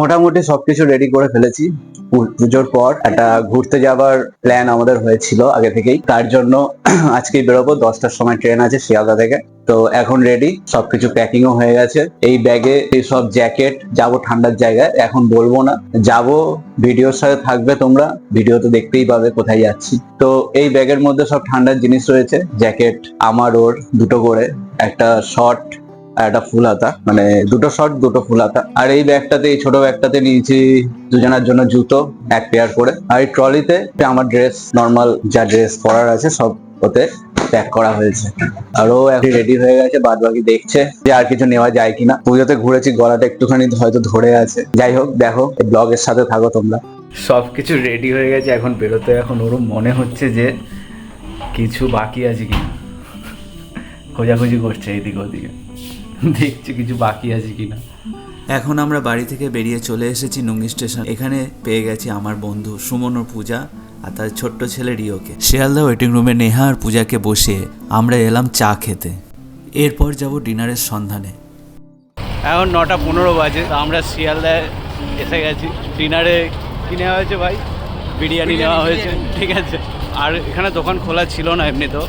মোটামুটি সবকিছু রেডি করে ফেলেছি। পুজোর পর একটা ঘুরতে যাবার প্ল্যান আমাদের হয়েছিল আগে থেকেই। তার জন্য আজকেই বেরোবো, দশটার সময় ট্রেন আছে শিয়ালদা থেকে। তো এখন রেডি সবকিছু প্যাকিংও হয়ে গেছে। এই ব্যাগে এই সব জ্যাকেট যাব ঠান্ডার জায়গায়, এখন বলব না। যাব ভিডিওর সাথে থাকবে তোমরা ভিডিও তো দেখতেই পাবে কোথায় যাচ্ছি। তো এই ব্যাগের মধ্যে সব ঠান্ডার জিনিস রয়েছে জ্যাকেট আমার ওর, দুটো করে, একটা শর্ট আর একটা ফুল হাতা মানে দুটো শর্ট দুটো ফুল হাতা। আর এই ব্যাগটাতে, এই ছোট ব্যাগটাতে নিয়েছি দুজনের জন্য জুতো, এক পেয়ার করে। আর এই ট্রলিতে আমার ড্রেস নর্মাল যা ড্রেস পরার আছে, সব ওতে প্যাক করা হয়েছে। আর ও এখন রেডি হয়ে গেছে বাদ বাকি দেখছে যে আর কিছু নেওয়া যায় কিনা। পুজোতে ঘুরেছি, গলাটা একটুখানি হয়তো ধরে আছে। যাই হোক, দেখো ব্লগের সাথে থাকো তোমরা। সব কিছু রেডি হয়ে গেছে, এখন বেরোতে এখন ওরও মনে হচ্ছে যে কিছু বাকি আছে কি খোঁজাখুঁজি করছে এদিক ওদিকে। দেখছে কিছু বাকি আছে কি না এখন আমরা বাড়ি থেকে বেরিয়ে চলে এসেছি নুঙ্গি স্টেশন। এখানে পেয়ে গেছি আমার বন্ধু সুমন ও পূজা আর তার ছোট্ট ছেলে রিওকে। শিয়ালদা ওয়েটিং রুমে নেহা আর পূজাকে বসিয়ে আমরা এলাম চা খেতে। এরপর যাব ডিনারের সন্ধানে। এখন নটা পনেরো বাজে তো আমরা শিয়ালদায় এসে গেছি। ডিনারে কি নেওয়া হয়েছে ভাই? বিরিয়ানি নেওয়া হয়েছে। ঠিক আছে। আর এখানে দোকান খোলা ছিল না এমনি তো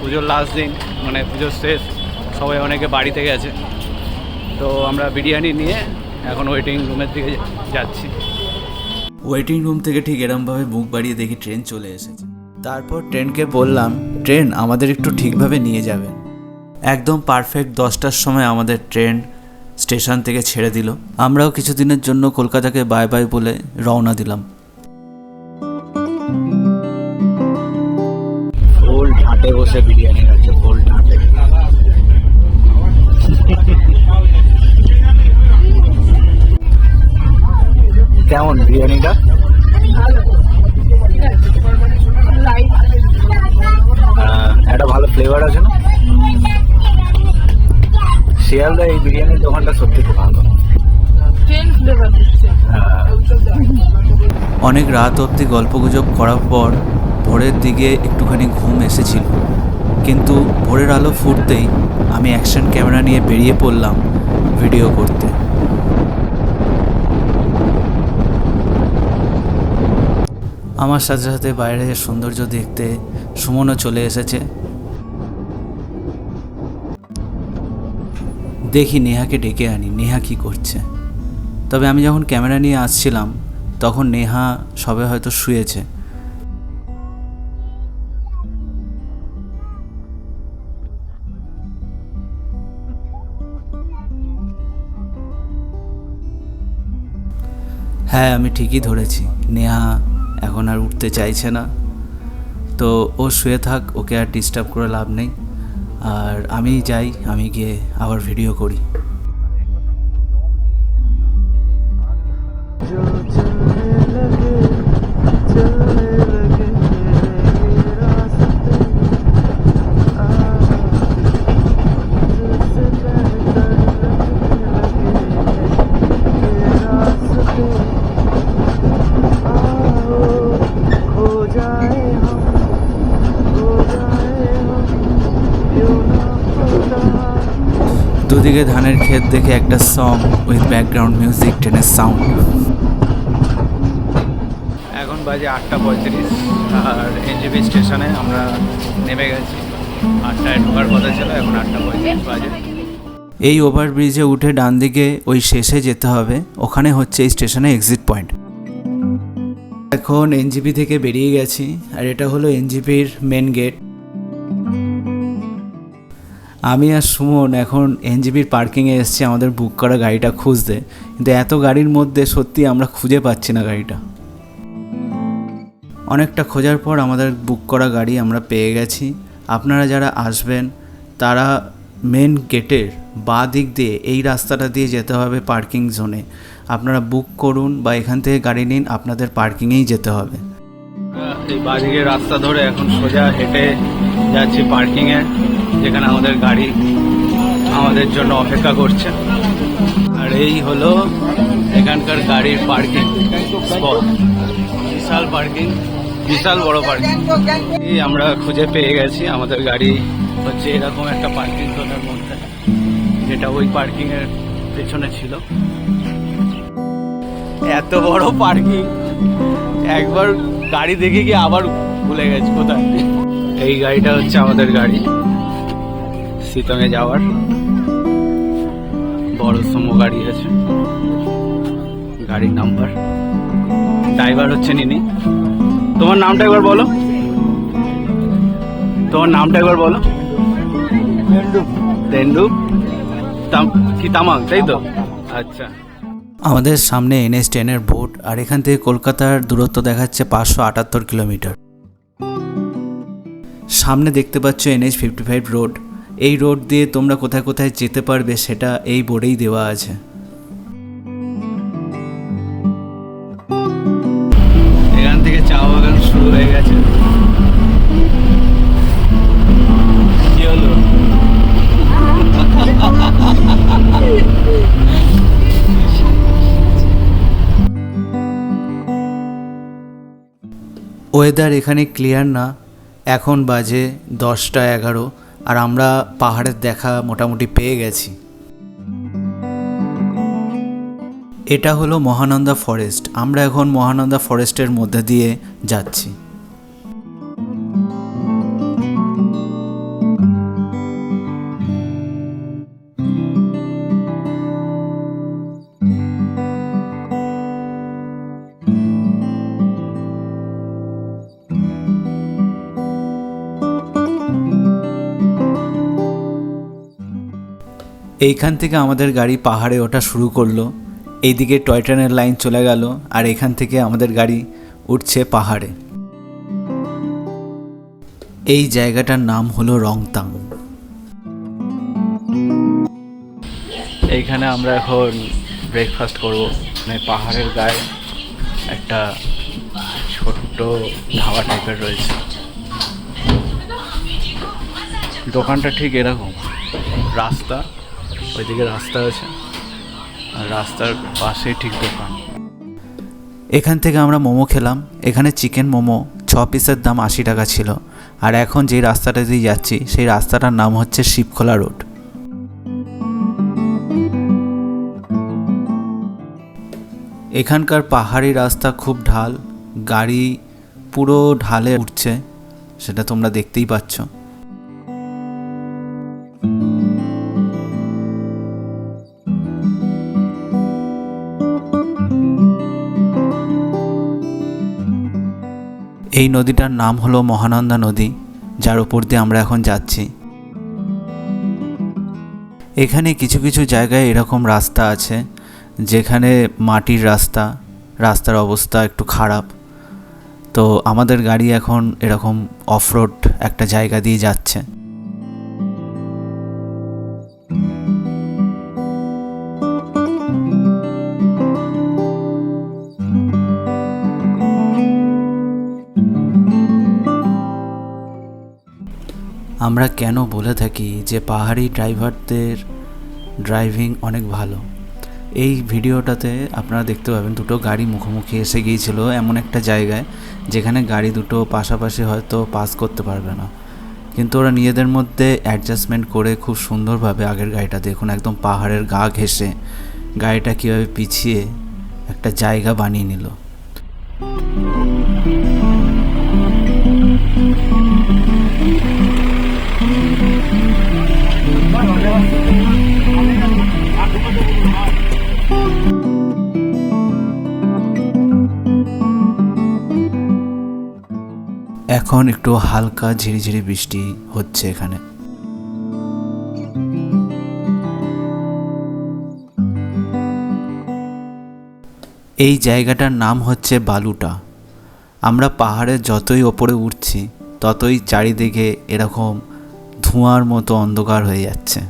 পুজোর লাস্ট দিন মানে পুজোর শেষ। সবাই অনেকে বাড়িতে গেছে তো আমরা বিরিয়ানি নিয়ে এখন ওয়েটিং রুমের দিকে যাচ্ছি। ওয়েটিং রুম থেকে ঠিক এরমভাবে মুখ বাড়িয়ে দেখি ট্রেন চলে এসেছে। তারপর ট্রেনকে বললাম ট্রেন আমাদের একটু ঠিকভাবে নিয়ে যাবেন একদম পারফেক্ট দশটার সময় আমাদের ট্রেন স্টেশন থেকে ছেড়ে দিল। আমরাও কিছুদিনের জন্য কলকাতাকে বাই বাই বলে রওনা দিলাম। ফুল বসে বিরিয়ানি কেমন বিরিয়ানিটা? একটা ভালো ফ্লেভার আছে না? শিয়ালদা এই বিরিয়ানির দোকানটা সত্যি খুব ভালো। অনেক রাত অবধি গল্পগুজব করার পর ভোরের দিকে একটুখানি ঘুম এসেছিল। কিন্তু ভোরের আলো ফুটতেই আমি অ্যাকশন ক্যামেরা নিয়ে বেরিয়ে পড়লাম ভিডিও করতে। আমার সাথে সাথে বাইরের সৌন্দর্য দেখতে সুমনও চলে এসেছে। দেখি নেহাকে ডেকে আনি। নেহা কি করছে? তবে আমি যখন ক্যামেরা নিয়ে আসছিলাম, তখন নেহা সবে হয়তো শুয়েছে। হ্যাঁ আমি ঠিকই ধরেছি। নেহা এখন আর উঠতে চাইছে না। তো ও শুয়ে থাক, ওকে আর ডিস্টার্ব করে লাভ নেই। আর আমি যাই, আমি গিয়ে আবার ভিডিও করি। দুদিকে ধানের ক্ষেত দেখে একটা সং উইথ ব্যাকগ্রাউন্ড মিউজিক ট্রেনের সাউন্ড এখন বাজে আটটা পঁয়ত্রিশ আর এনজিপি স্টেশনে আমরা নেমে গেছি। আটটায় ঢোকার কথা ছিল এখন আটটা পঁয়ত্রিশ বাজে। এই ওভারব্রিজে উঠে ডান দিকে ওই শেষে যেতে হবে ওখানে হচ্ছে এই স্টেশনে এক্সিট পয়েন্ট এখন এনজিপি থেকে বেরিয়ে গেছি আর এটা হলো এনজিপির মেন গেট আমি আর সুমন এখন এনজিপির পার্কিংয়ে এসেছি, আমাদের বুক করা গাড়িটা খুঁজতে। কিন্তু এত গাড়ির মধ্যে সত্যি আমরা খুঁজে পাচ্ছি না গাড়িটা। অনেকটা খোঁজার পর আমাদের বুক করা গাড়ি আমরা পেয়ে গেছি। আপনারা যারা আসবেন, তারা মেন গেটের বাঁ দিক দিয়ে এই রাস্তাটা দিয়ে যেতে হবে পার্কিং জোনে আপনারা বুক করুন বা এখান থেকে গাড়ি নিন, আপনাদের পার্কিংয়েই যেতে হবে। এই বাদিকে রাস্তা ধরে এখন সোজা হেঁটে যাচ্ছি পার্কিংয়ে যেখানে আমাদের গাড়ি আমাদের জন্য অপেক্ষা করছে। আর এই হলো এখানকার গাড়ির পার্কিং বিশাল পার্কিং, বিশাল বড় পার্কিং। আমরা খুঁজে পেয়ে গেছি, আমাদের গাড়ি হচ্ছে এরকম একটা পার্কিং জোনের মধ্যে, যেটা ওই পার্কিংয়ের পেছনে ছিল। এত বড় পার্কিং, একবার গাড়ি দেখে গিয়ে আবার ভুলে গেছি কোথায়। এই গাড়িটা হচ্ছে আমাদের গাড়ি। সিতঙে যাওয়ার। বড় সমো গাড়ি আছে। গাড়ির নাম্বার। ড্রাইভার হচ্ছে নিনি। তোমার নামটা একবার বলো। তোমার নামটা একবার বলো। তেন্ডু। কি তামাং, তাই তো? আচ্ছা। আমাদের সামনে এনএস টেনের বোট, আর এখান থেকে কলকাতার দূরত্ব দেখাচ্ছে পাঁচশো আটাত্তর কিলোমিটার। সামনে দেখতে পাচ্ছ এনএস ফিফটি ফাইভ রোড। এই রোড দিয়ে তোমরা কোথায় কোথায় যেতে পারবে সেটা এই বোর্ডেই দেওয়া আছে। এখান থেকে চা বাগান শুরু হয়ে গেছে। কি হলো? ওয়েদার এখানে ক্লিয়ার না। এখন বাজে দশটা এগারো। আর আমরা পাহাড়ের দেখা মোটামুটি পেয়ে গেছি। এটা হলো মহানন্দা ফরেস্ট। আমরা এখন মহানন্দা ফরেস্টের মধ্যে দিয়ে যাচ্ছি। এইখান থেকে আমাদের গাড়ি পাহাড়ে ওঠা শুরু করল। এইদিকে টয় ট্রেনের লাইন চলে গেল আর এখান থেকে আমাদের গাড়ি উঠছে পাহাড়ে। এই জায়গাটার নাম হলো রংতাং। এইখানে আমরা এখন ব্রেকফাস্ট করব। মানে পাহাড়ের গায়ে একটা ছোট্ট ধাবা টাইপের রয়েছে। দোকানটা ঠিক এরকম। রাস্তা ওইদিকে রাস্তা আছে। আর রাস্তার পাশেই ঠিক দোকান। এখান থেকে আমরা মোমো খেলাম। এখানে চিকেন মোমো, ছ পিসের দাম আশি টাকা ছিল। আর এখন যেই রাস্তাটা দিয়ে যাচ্ছি, সেই রাস্তাটার নাম হচ্ছে শিবখোলা রোড। এখানকার পাহাড়ি রাস্তা খুব ঢাল। গাড়ি পুরো ঢালে উঠছে, সেটা তোমরা দেখতেই পাচ্ছ। এই নদীটার নাম হলো মহানন্দা নদী, যার উপর দিয়ে আমরা এখন যাচ্ছি। এখানে কিছু কিছু জায়গায় এরকম রাস্তা আছে, যেখানে মাটির রাস্তা, রাস্তার অবস্থা একটু খারাপ। তো আমাদের গাড়ি এখন এরকম অফরোড একটা জায়গা দিয়ে যাচ্ছে। আমরা কেন বলে থাকি যে পাহাড়ি ড্রাইভারদের ড্রাইভিং অনেক ভালো? এই ভিডিওটাতে আপনারা দেখতে পাবেন দুটো গাড়ি মুখোমুখি এসে গিয়েছিল এমন একটা জায়গায়, যেখানে গাড়ি দুটো পাশাপাশি হয়তো পাস করতে পারবে না। কিন্তু ওরা নিজেদের মধ্যে অ্যাডজাস্টমেন্ট করে খুব সুন্দরভাবে আগের গাড়িটা দেখুন, একদম পাহাড়ের গা ঘেঁষে গাড়িটা কীভাবে পিছিয়ে একটা জায়গা বানিয়ে নিল। এখন একটু হালকা ঝিরিঝিরি বৃষ্টি হচ্ছে এখানে। এই জায়গাটার নাম হচ্ছে বালুটা। আমরা পাহাড়ের যতই ওপরে উঠছি, ততই চারিদিকে এরকম ধোঁয়ার মতো অন্ধকার হয়ে যাচ্ছে।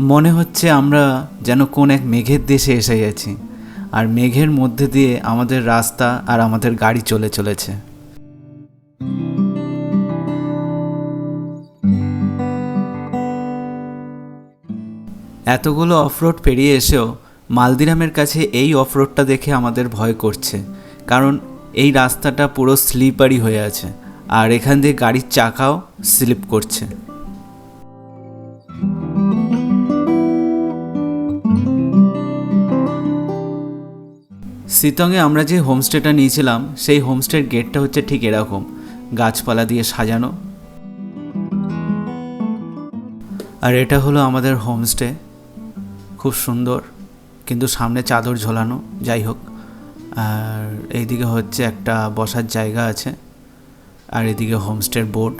মনে হচ্ছে আমরা যেন কোন এক মেঘের দেশে এসে গেছি। আর মেঘের মধ্যে দিয়ে আমাদের রাস্তা আর আমাদের গাড়ি চলে চলেছে। এতগুলো অফরোড পেরিয়ে এসেও মালদিরামের কাছে এই অফরোডটা দেখে আমাদের ভয় করছে, কারণ এই রাস্তাটা পুরো স্লিপারি হয়ে আছে, আর এখান দিয়ে গাড়ির চাকাও স্লিপ করছে। সিতংয়ে আমরা যে হোমস্টেটা নিয়েছিলাম, সেই হোমস্টের গেটটা হচ্ছে ঠিক এরকম, গাছপালা দিয়ে সাজানো। আর এটা হলো আমাদের হোমস্টে। খুব সুন্দর, কিন্তু সামনে চাদর ঝোলানো, যাই হোক। আর এইদিকে হচ্ছে একটা বসার জায়গা আছে, আর এদিকে হোমস্টের বোর্ড।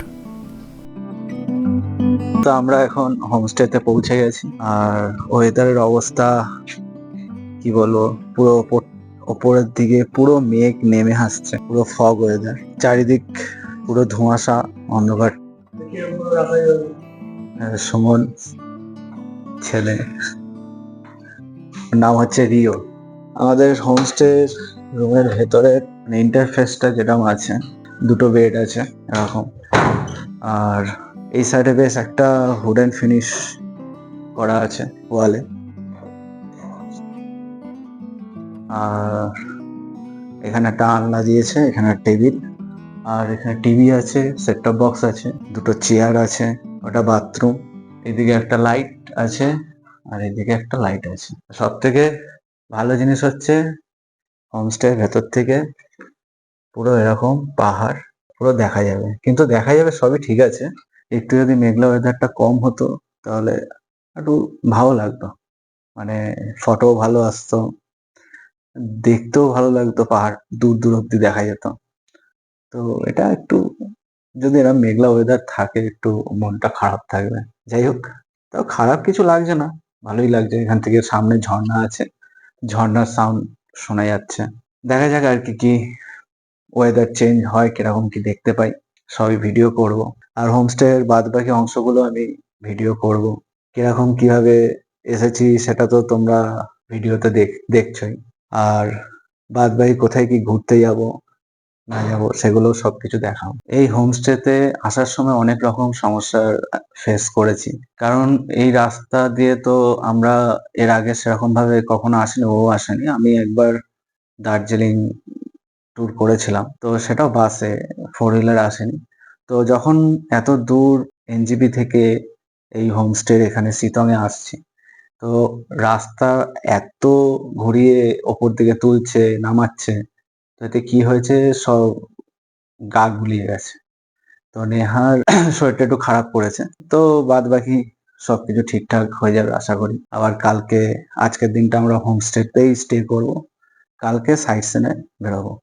তো আমরা এখন হোমস্টেতে পৌঁছে গেছি, আর ওয়েদারের অবস্থা, কি বলব, পুরো ওপরের দিকে পুরো মেঘ নেমে আসছে, পুরো ফগ ওয়েদার চারিদিক পুরো ধোঁয়াশা, অন্ধকার। সুমন, ছেলে। নাম হচ্ছে রিও। আমাদের হোমস্টের রুমের ভেতরে ইন্টারফেসটা যেরকম আছে, দুটো বেড আছে, এরকম। আর এই সাইডে বেশ একটা হুডেন ফিনিশ করা আছে ওয়ালে আর এখানে একটা আলনা দিয়েছে, এখানে টেবিল, আর এখানে টিভি আছে সেট টপ বক্স আছে, দুটো চেয়ার আছে, ওটা বাথরুম এদিকে একটা লাইট আছে, আর এদিকে একটা লাইট আছে। সব থেকে ভালো জিনিস হচ্ছে হোমস্টের ভেতর থেকে পুরো এরকম পাহাড়, পুরো দেখা যাবে। কিন্তু দেখা যাবে সবই ঠিক আছে, একটু যদি মেঘলা ওয়েদারটা কম হতো, তাহলে একটু ভালো লাগতো। মানে ফটো ভালো আসতো দেখতেও ভালো লাগতো, পাহাড় দূর দূর অব্দি দেখা যেত। তো এটা একটু, যদি এরকম মেঘলা ওয়েদার থাকে, একটু মনটা খারাপ থাকবে। যাই হোক, তাও খারাপ কিছু লাগছে না, ভালোই লাগছে। এখান থেকে সামনে ঝর্ণা আছে, ঝর্ণার সাউন্ড শোনা যাচ্ছে। দেখা যাক আর কি কি ওয়েদার চেঞ্জ হয়, কীরকম কি দেখতে পাই। সবই ভিডিও করব। আর হোমস্টে এর বাদ বাকি অংশগুলো আমি ভিডিও করব। কীরকম কীভাবে এসেছি, সেটা তো তোমরা ভিডিওতে দেখ, দেখছোই। আর বাদ বাকি কোথায় কি ঘুরতে যাব, না যাব, সেগুলো সবকিছু দেখাও এই হোমস্টেতে আসার সময় অনেক রকম সমস্যার ফেস করেছি। কারণ এই রাস্তা দিয়ে তো আমরা এর আগে সেরকম ভাবে কখনো আসিনি, ও আসেনি। আমি একবার দার্জিলিং ট্যুর করেছিলাম। তো সেটাও বাসে ফোর হুইলার আসেনি। তো যখন এত দূর এনজিপি থেকে এই হোমস্টে এখানে সিতংয়ে আসছি তো রাস্তা এত ঘুরিয়ে ওপর দিকে তুলছে, নামাচ্ছে, তো এতে কি হয়েছে? সব গা গুলিয়ে গেছে। তো নেহার শরীরটা একটু খারাপ করেছে। তো বাদ বাকি সবকিছু ঠিকঠাক হয়ে যাবে আশা করি। আবার কালকে, আজকের দিনটা আমরা হোমস্টেতেই স্টে করব। কালকে সাইট সিনে বেরোবো।